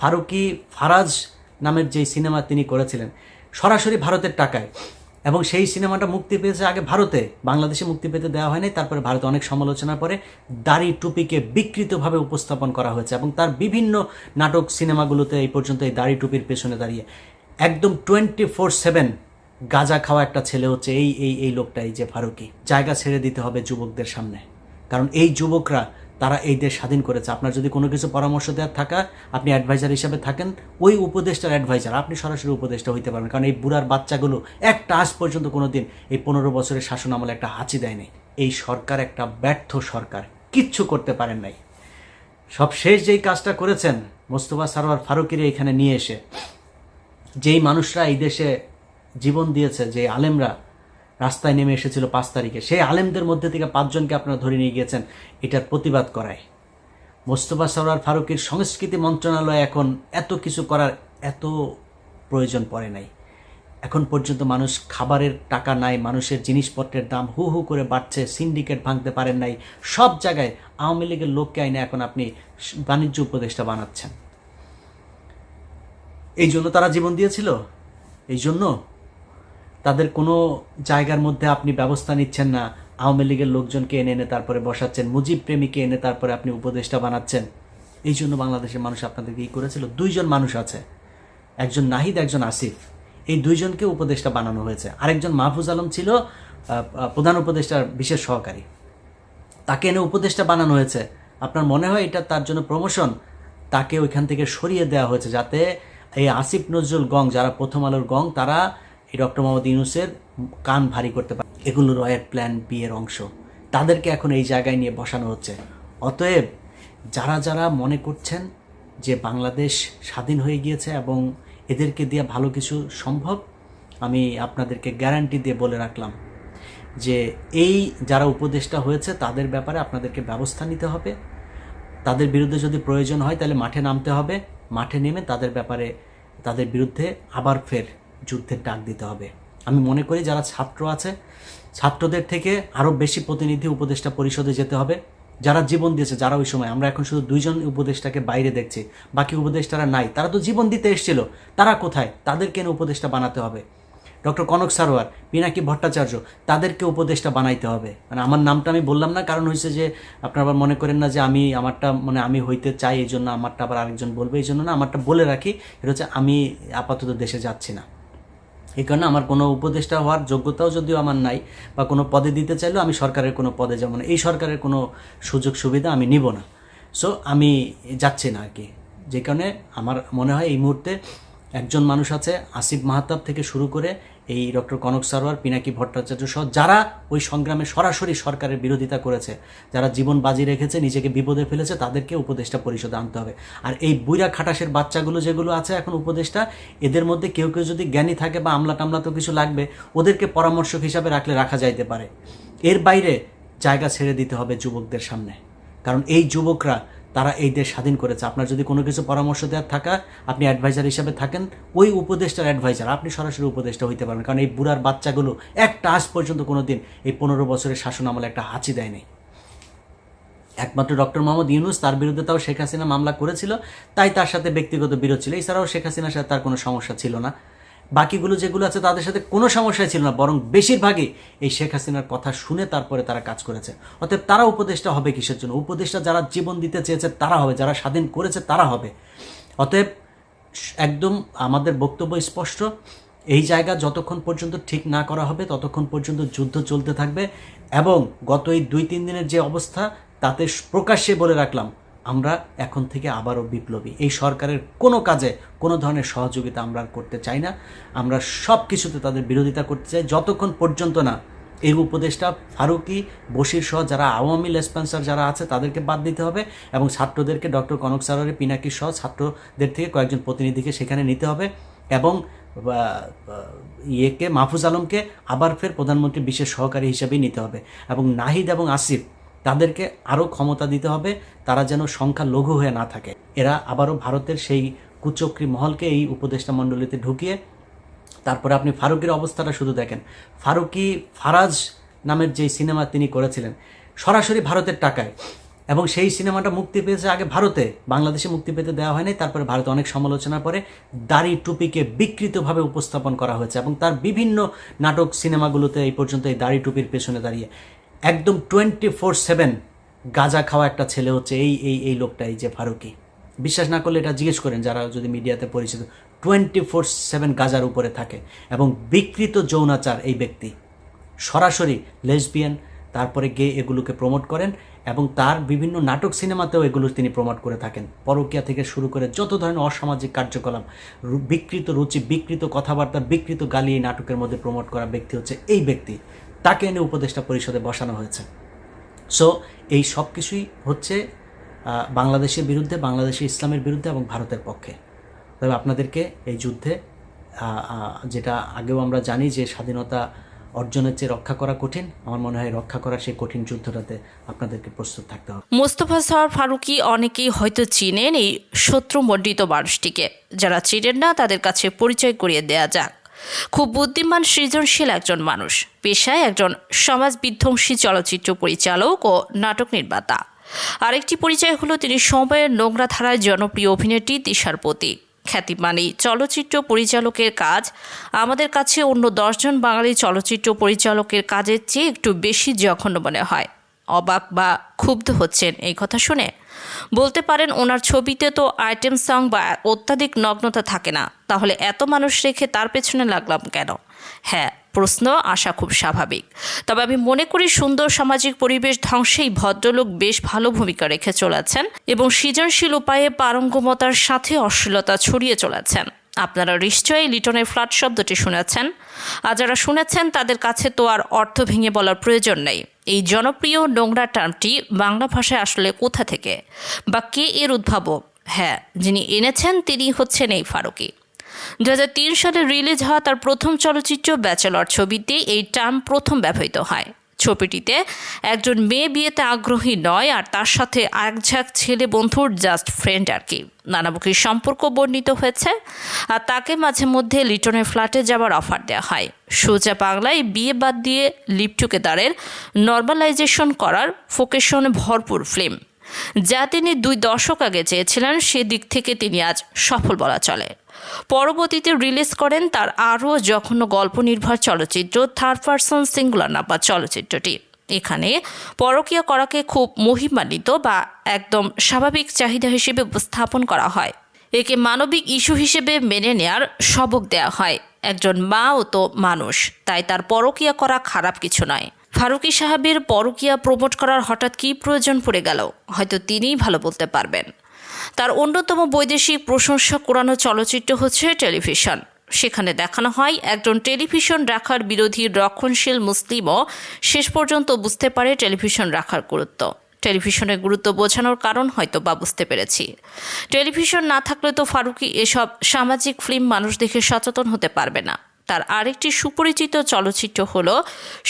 ফারুকি ফারাজ নামের যে সিনেমা তিনি করেছিলেন, সরাসরি ভারতের টাকায়। এবং সেই সিনেমাটা মুক্তি পেয়েছে আগে ভারতে। বাংলাদেশে মুক্তি পেতে দেওয়া হয়নি, তারপরে ভারতে অনেক সমালোচনার পরে দাড়ি টুপিকে বিকৃতভাবে উপস্থাপন করা হয়েছে। এবং তার বিভিন্ন নাটক সিনেমাগুলোতে এই পর্যন্ত এই দাড়ি টুপির পেছনে দাঁড়িয়ে। একদম টোয়েন্টি ফোর সেভেন গাঁজা খাওয়া একটা ছেলে হচ্ছে এই এই এই লোকটাই যে ফারুকি। জায়গা ছেড়ে দিতে হবে যুবকদের সামনে। কারণ এই যুবকরা তারা এই দেশ স্বাধীন করেছে। আপনার যদি কোনো কিছু পরামর্শ দেওয়ার থাকা, আপনি অ্যাডভাইজার হিসেবে থাকেন, ওই উপদেষ্টার অ্যাডভাইজার আপনি সরাসরি উপদেষ্টা হইতে পারবেন। কারণ এই বুড়ার বাচ্চাগুলো একটা আজ পর্যন্ত কোনো দিন এই পনেরো বছরের শাসন আমলে একটা হাঁচি দেয়নি। এই সরকার একটা ব্যর্থ সরকার। কিচ্ছু করতে পারেন নাই। সব শেষ যেই কাজটা করেছেন, মোস্তফা সারোয়ার ফারুকিরে এখানে নিয়ে এসে, যেই মানুষরা এই দেশে জীবন দিয়েছে যে আলেমরা রাস্তায় নেমে এসেছিল পাঁচ তারিখে। সেই আলেমদের মধ্যে থেকে পাঁচজনকে আপনারা ধরে নিয়ে গিয়েছেন। এটার প্রতিবাদ করায়। মোস্তফা সরোয়ার ফারুকের সংস্কৃতি মন্ত্রণালয় এখন এত কিছু করার এত প্রয়োজন পড়ে নাই। এখন পর্যন্ত মানুষ খাবারের টাকা নাই, মানুষের জিনিসপত্রের দাম হু হু করে বাড়ছে, সিন্ডিকেট ভাঙতে পারেন নাই। সব জায়গায় আওয়ামী লীগের লোককে আইনে এখন আপনি বাণিজ্য উপদেষ্টা বানাচ্ছেন। এই জন্য তারা জীবন দিয়েছিল? এই জন্য? তাদের কোনো জায়গার মধ্যে আপনি ব্যবস্থা নিচ্ছেন না। আওয়ামী লীগের লোকজনকে এনে এনে তারপরে বসাচ্ছেন। মুজিব প্রেমীকে এনে তারপরে আপনি উপদেষ্টা বানাচ্ছেন। এই জন্য বাংলাদেশের মানুষ আপনাদেরকে ই করেছিল। দুইজন মানুষ আছে। একজন নাহিদ, একজন আসিফ। এই দুইজনকে উপদেষ্টা বানানো হয়েছে। আরেকজন মাহফুজ আলম ছিল প্রধান উপদেষ্টার বিশেষ সহকারী। তাকে এনে উপদেষ্টা বানানো হয়েছে। আপনার মনে হয় এটা তার জন্য প্রমোশন তাকে ওইখান থেকে সরিয়ে দেওয়া হয়েছে যাতে এই আসিফ নজরুল গং, যারা প্রথম আলোর গং, তারা এই ডক্টর মোহাম্মদ ইউনুসের কান ভারী করতে পারে। এগুলো রয়ের প্ল্যান বি এর অংশ। তাদেরকে এখন এই জায়গায় নিয়ে বসানো হচ্ছে। অতএব যারা যারা মনে করছেন যে বাংলাদেশ স্বাধীন হয়ে গিয়েছে এবং এদেরকে দিয়ে ভালো কিছু সম্ভব, আমি আপনাদেরকে গ্যারান্টি দিয়ে বলে রাখলাম যে এই যারা উপদেষ্টা হয়েছে, তাদের ব্যাপারে আপনাদেরকে ব্যবস্থা নিতে হবে। তাদের বিরুদ্ধে যদি প্রয়োজন হয়, তাহলে মাঠে নামতে হবে। মাঠে নেমে তাদের ব্যাপারে, তাদের বিরুদ্ধে আবার ফের যুদ্ধের ডাক দিতে হবে। আমি মনে করি যারা ছাত্র আছে, ছাত্রদের থেকে আরও বেশি প্রতিনিধি উপদেষ্টা পরিষদে যেতে হবে। যারা জীবন দিয়েছে, যারা ওই সময়, আমরা এখন শুধু দুইজন উপদেষ্টাকে বাইরে দেখছি, বাকি উপদেষ্টারা নাই। তারা তো জীবন দিতে এসেছিল, তারা কোথায়? তাদেরকে এনে উপদেষ্টা বানাতে হবে। ডক্টর কনক সারোয়ার, পিনাকি ভট্টাচার্য, তাদেরকে উপদেষ্টা বানাইতে হবে। মানে আমার নামটা আমি বললাম না, কারণ হয়েছে যে, আপনারা আবার মনে করেন না যে আমি আমারটা মানে আমি হইতে চাই এই জন্য আমারটা আবার আরেকজন বলবে এই জন্য না, আমারটা বলে রাখি। এটা হচ্ছে আমি আপাতত দেশে যাচ্ছি না। এই কারণে আমার কোনো উপদেষ্টা হওয়ার যোগ্যতাও যদিও আমার নাই বা কোনো পদে দিতে চাইলেও আমি সরকারের কোনো পদে যাব না। এই সরকারের কোনো সুযোগ সুবিধা আমি নিব না। সো আমি যাচ্ছি না আর কি। যে কারণে আমার মনে হয় এই মুহূর্তে একজন মানুষ আছে, আসিফ মাহাতাব থেকে শুরু করে এই ডক্টর কনক সারোয়ার, পিনাকি ভট্টাচার্য সহ যারা ওই সংগ্রামে সরাসরি সরকারের বিরোধিতা করেছে, যারা জীবন বাজি রেখেছে, নিজেকে বিপদে ফেলেছে, তাদেরকে উপদেষ্টা পরিষদে আনতে হবে। আর এই বুইরা খাটাসের বাচ্চাগুলো যেগুলো আছে এখন উপদেষ্টা, এদের মধ্যে কেউ কেউ যদি জ্ঞানী থাকে বা আমলা টামলা তো কিছু লাগবে, ওদেরকে পরামর্শক হিসাবে রাখলে রাখা যাইতে পারে। এর বাইরে জায়গা ছেড়ে দিতে হবে যুবকদের সামনে। কারণ এই যুবকরা তারা এই দেশ স্বাধীন করেছে। আপনার যদি কোনো কিছু পরামর্শ দেওয়ার থাকা, আপনি অ্যাডভাইজার হিসাবে থাকেন, ওই উপদেষ্টার অ্যাডভাইজার আপনি সরাসরি উপদেষ্টা হইতে পারবেন। কারণ এই বুড়ার বাচ্চাগুলো একটা আজ পর্যন্ত কোনো দিন এই পনেরো বছরের শাসন আমলে একটা হাঁচি দেয়নি। একমাত্র ডক্টর মোহাম্মদ ইউনুস, তার বিরুদ্ধে তাও শেখ হাসিনা মামলা করেছিল, তাই তার সাথে ব্যক্তিগত বিরোধ ছিল। এছাড়াও শেখ হাসিনার সাথে তার কোনো সমস্যা ছিল না। বাকিগুলো যেগুলো আছে তাদের সাথে কোনো সমস্যাই ছিল না, বরং বেশিরভাগই এই শেখ হাসিনার কথা শুনে তারপরে তারা কাজ করেছে। অতএব তারা উপদেষ্টা হবে কিসের জন্য? উপদেষ্টা যারা জীবন দিতে চেয়েছে তারা হবে, যারা স্বাধীন করেছে তারা হবে। অতএব একদম আমাদের বক্তব্য স্পষ্ট। এই জায়গা যতক্ষণ পর্যন্ত ঠিক না করা হবে, ততক্ষণ পর্যন্ত যুদ্ধ চলতে থাকবে এবং গত এই দুই তিন দিনের যে অবস্থা, তাতে প্রকাশ্যে বলে রাখলাম আমরা এখন থেকে আবারও বিপ্লবী। এই সরকারের কোনো কাজে, কোনো ধরনের সহযোগিতা আমরা করতে চাই না। আমরা সব কিছুতে তাদের বিরোধিতা করতে চাই। যতক্ষণ পর্যন্ত না এই উপদেশটা ফারুকি, বশির সহ যারা আওয়ামী লেসপেন্সার যারা আছে, তাদেরকে বাদ দিতে হবে এবং ছাত্রদেরকে ডক্টর কনক সারারি পিনাকি সহ ছাত্রদের থেকে কয়েকজন প্রতিনিধিকে সেখানে নিতে হবে এবং ইয়েকে, মাহফুজ আলমকে আবার ফের প্রধানমন্ত্রী বিশেষ সহকারী হিসেবেই নিতে হবে। এবং নাহিদ এবং আসিফ তাদেরকে আরও ক্ষমতা দিতে হবে, তারা যেন সংখ্যা লঘু হয়ে না থাকে। এরা আবারও ভারতের সেই কুচক্রী মহলকে এই উপদেষ্টা মণ্ডলীতে ঢুকিয়ে, তারপরে আপনি ফারুকের অবস্থাটা শুধু দেখেন। ফারুকি ফারাজ নামের যে সিনেমা তিনি করেছিলেন, সরাসরি ভারতের টাকায়। এবং সেই সিনেমাটা মুক্তি পেয়েছে আগে ভারতে, বাংলাদেশে মুক্তি পেতে দেওয়া হয়নি, তারপরে ভারতে অনেক সমালোচনার পরে দাড়ি টুপিকে বিকৃতভাবে উপস্থাপন করা হয়েছে। এবং তার বিভিন্ন নাটক সিনেমাগুলোতে এই পর্যন্ত এই দাড়ি টুপির পেছনে দাঁড়িয়ে। একদম টোয়েন্টি ফোর সেভেন গাঁজা খাওয়া একটা ছেলে হচ্ছে এই এই এই লোকটা, এই যে ফারুকি। বিশ্বাস না করলে এটা জিজ্ঞেস করেন যারা যদি মিডিয়াতে পরিচিত। টোয়েন্টি ফোর সেভেন গাজার উপরে থাকে এবং বিকৃত যৌনাচার এই ব্যক্তি। সরাসরি লেসবিয়ান তারপরে গে এগুলোকে প্রমোট করেন এবং তার বিভিন্ন নাটক সিনেমাতেও এগুলো তিনি প্রমোট করে থাকেন। পরকীয়া থেকে শুরু করে যত ধরনের অসামাজিক কার্যকলাপ বিকৃত রুচি, বিকৃত কথাবার্তা, বিকৃত গালি এই নাটকের মধ্যে প্রমোট করা ব্যক্তি হচ্ছে এই ব্যক্তি। তাকে এনে উপদেষ্টা পরিষদে বসানো হয়েছে। সো এই সব কিছুই হচ্ছে বাংলাদেশের বিরুদ্ধে, বাংলাদেশের ইসলামের বিরুদ্ধে এবং ভারতের পক্ষে। তবে আপনাদেরকে এই যুদ্ধে যেটা আগেও আমরা জানি যে স্বাধীনতা অর্জনের চেয়ে রক্ষা করা কঠিন, আমার মনে হয় রক্ষা করা সেই কঠিন যুদ্ধটাতে আপনাদেরকে প্রস্তুত থাকতে হবে। মোস্তফা সরোয়ার ফারুকি অনেকেই হয়তো চিনেন এই শত্রুমণ্ডিত মানুষটিকে। যারা চিনেন না, তাদের কাছে পরিচয় করিয়ে দেয়া যাক। খুব বুদ্ধিমান, সৃজনশীল একজন মানুষ। পেশায় একজন সমাজ বিধ্বংসী চলচ্চিত্র পরিচালক ও নাটক নির্মাতা। আরেকটি পরিচয় হলো তিনি সময়ের নোংরা ধারায় জনপ্রিয় অভিনেত্রী তিশার প্রতি। খ্যাতিমান চলচ্চিত্র পরিচালকের কাজ আমাদের কাছে অন্য দশজন বাঙালি চলচ্চিত্র পরিচালকের কাজের চেয়ে একটু বেশি জঘন্য মনে হয়। অবাক বা ক্ষুব্ধ হচ্ছেন এই কথা শুনে বলতে পারেন ওনার ছবিতে তো আইটেম সং বা অত্যাধিক নগ্নতা থাকে না। তাহলে এত মানুষ রেখে তার পেছনে লাগলাম কেন? হ্যাঁ প্রশ্ন আসা খুব স্বাভাবিক। তবে আমি মনে করি সুন্দর সামাজিক পরিবেশ ধ্বংসেই ভদ্রলোক বেশ ভালো ভূমিকা রেখে চলেছেন এবং সৃজনশীল উপায়ে পারঙ্গমতার সাথে অশ্লীলতা ছড়িয়ে চলেছেন। আপনারা নিশ্চয়ই লিটনের ফ্ল্যাট শব্দটি শুনেছেন। আর যারা শুনেছেন তাদের কাছে তো আর অর্থ ভেঙে বলার প্রয়োজন নেই। এই জনপ্রিয় নোংরা টার্মটি বাংলা ভাষায় আসলে কোথা থেকে? বা কে এর উদ্ভাবক? হ্যাঁ যিনি এনেছেন তিনি হচ্ছেন এই ফারুকি। দু সালে রিলিজ হওয়া তার প্রথম চলচ্চিত্র ব্যাচেলর ছবিতে এই টার্ম প্রথম ব্যবহৃত হয়। ছবিটিতে। একজন মেয়ে বিয়েতে আগ্রহী নয়, আর তার সাথে এক ঝাঁক ছেলে বন্ধুর জাস্ট ফ্রেন্ড আর কি। নানামুখী সম্পর্ক বর্ণিত হয়েছে, আর তাকে মাঝে মধ্যে লিটনের ফ্ল্যাটে যাওয়ার অফার দেওয়া হয়। সোজা বাংলায় বিয়ে বাদ দিয়ে লিপ টুগেদারের নর্মালাইজেশন করার ফোকেশনে ভরপুর ফিল্ম যা তিনি দুই দশক আগে চেয়েছিলেন, সেদিক থেকে তিনি আজ সফল বলা চলে। পরবর্তীতে রিলিজ করেন তার আরও জঘন্য গল্প নির্ভর চলচ্চিত্র থার্ড পার্সন সিঙ্গুলার নাম্বার চলচ্চিত্রটি। এখানে পরকীয়া করাকে খুব মহিমান্বিত বা একদম স্বাভাবিক চাহিদা হিসেবে উপস্থাপন করা হয়। একে মানবিক ইস্যু হিসেবে মেনে নেয়ার সবক দেওয়া হয়। একজন মাও তো মানুষ, তাই তার পরকীয়া করা খারাপ কিছু নয়। ফারুকি সাহেবের পরকীয়া প্রমোট করার হঠাৎ কী প্রয়োজন পড়ে গেল? হয়তো তিনিই ভালো বলতে পারবেন। তার অন্যতম বৈদেশিক প্রশংসা কোরানো চলচ্চিত্র হচ্ছে টেলিভিশন। সেখানে দেখানো হয় একজন টেলিভিশন রাখার বিরোধী রক্ষণশীল মুসলিমও শেষ পর্যন্ত বুঝতে পারে টেলিভিশন রাখার গুরুত্ব। টেলিভিশনের গুরুত্ব বোঝানোর কারণ হয়তো বা বুঝতে পেরেছি। টেলিভিশন না থাকলে তো ফারুকি এসব সামাজিক ফিল্ম মানুষ দেখে সচেতন হতে পারবে না। তার আরেকটি সুপরিচিত চলচ্চিত্র হল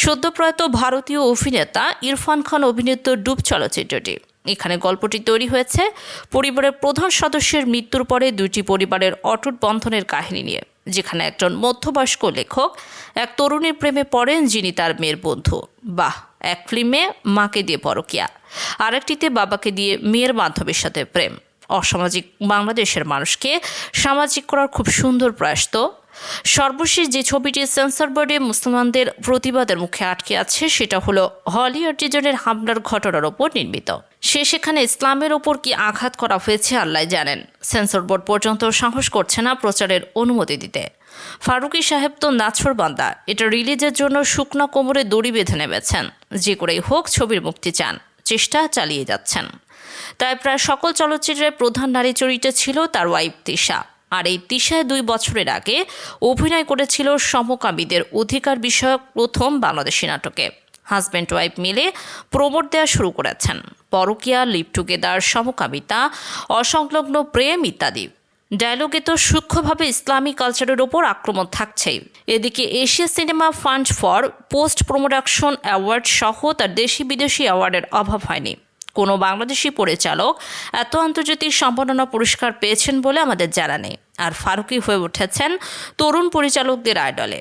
সদ্যপ্রয়াত ভারতীয় অভিনেতা ইরফান খান অভিনীত ডুব চলচ্চিত্রটি। এখানে গল্পটি তৈরি হয়েছে পরিবারের প্রধান সদস্যের মৃত্যুর পরে দুইটি পরিবারের অটুট বন্ধনের কাহিনী নিয়ে, যেখানে একজন মধ্যবয়স্ক লেখক, এক তরুণীর প্রেমে পড়েন যিনি তার মেয়ের বন্ধু। বাহ, এক ফিল্মে মাকে দিয়ে পরকিয়া। আরেকটিতে বাবাকে দিয়ে মেয়ের মাধ্যমের সাথে প্রেম। অসামাজিক বাংলাদেশের মানুষকে সামাজিক করার খুব সুন্দর প্রয়াস তো। সর্বশেষ যে ছবিটি সেন্সর বোর্ডে মুসলমানদের প্রতিবাদের মুখে আটকে আছে, সেটা হলো হলি আর্টিজনের হামলার ঘটনার ওপর নির্মিত। সে সেখানে ইসলামের ওপর কি আঘাত করা হয়েছে আল্লাহ জানেন। সেন্সর বোর্ড পর্যন্ত সাহস করছে না প্রচারের অনুমতি দিতে। ফারুকি সাহেব তো নাছর বান্দা, এটা রিলিজের জন্য শুকনো কোমরে দড়ি বেঁধে নেমেছেন। যে করেই হোক ছবির মুক্তি চান, চেষ্টা চালিয়ে যাচ্ছেন। তাই প্রায় সকল চলচ্চিত্রের প্রধান নারী চরিত্র ছিল তার ওয়াইফ তিশা। আর এই তিশায় দুই বছরের আগে অভিনয় করেছিল সমকামীদের অধিকার বিষয়ক প্রথম বাংলাদেশি নাটকে। হাজব্যান্ড ওয়াইফ মিলে প্রমোট দেওয়া শুরু করেছেন। পরকিয়া লিভ টুগেদার সমকামিতা অসংলগ্ন প্রেম ইত্যাদি। ডায়লগে তো সূক্ষ্মভাবে ইসলামী কালচারের ওপর আক্রমণ থাকছেই। এদিকে Asia cinema fund for post production award সহ তার দেশি বিদেশি অ্যাওয়ার্ডের অভাব হয়নি। কোনো বাংলাদেশি পরিচালক এত আন্তর্জাতিক সম্মাননা পুরস্কার পেয়েছেন বলে আমাদের জানা নেই। আর ফারুকি হয়ে উঠেছেন তরুণ পরিচালকদের আইডলে।